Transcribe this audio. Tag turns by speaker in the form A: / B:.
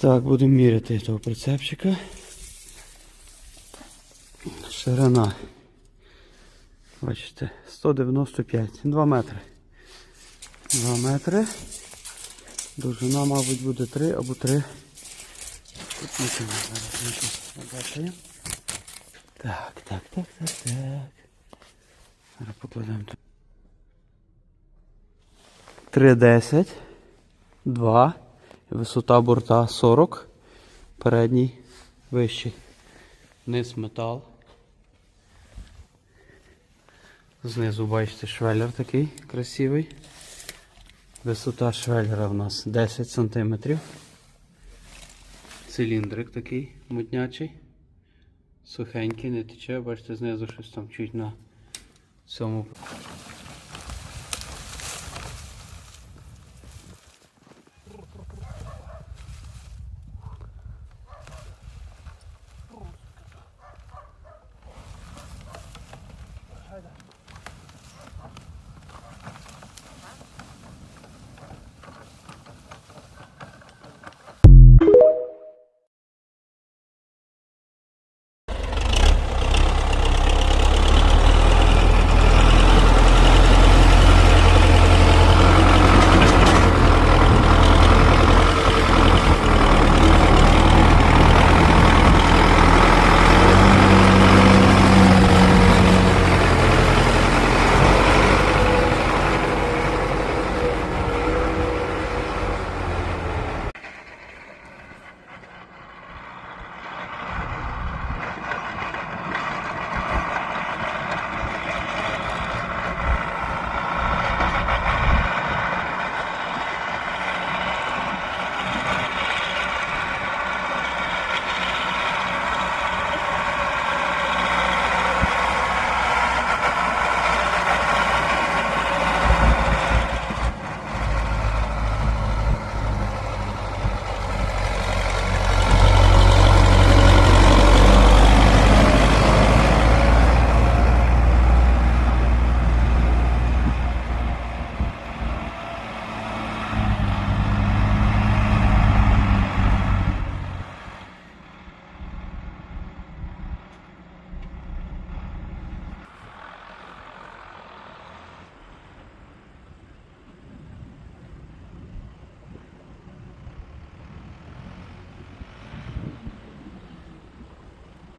A: Так, будемо міряти того прицепчика. Ширина. Бачите, 195, 2 метри. 2 метри. Довжина, мабуть, буде 3 або 3. Тут нічого зараз. Так, так, так, так, так. Зараз покладемо тут. 3,10. 2. Висота борта 40. Передній вищий. Низ метал. Знизу бачите швеллер такий красивий. Висота швеллера в нас 10 см. Циліндрик такий мутнячий. Сухенький, не тече, бачите, знизу щось там чуть на цьому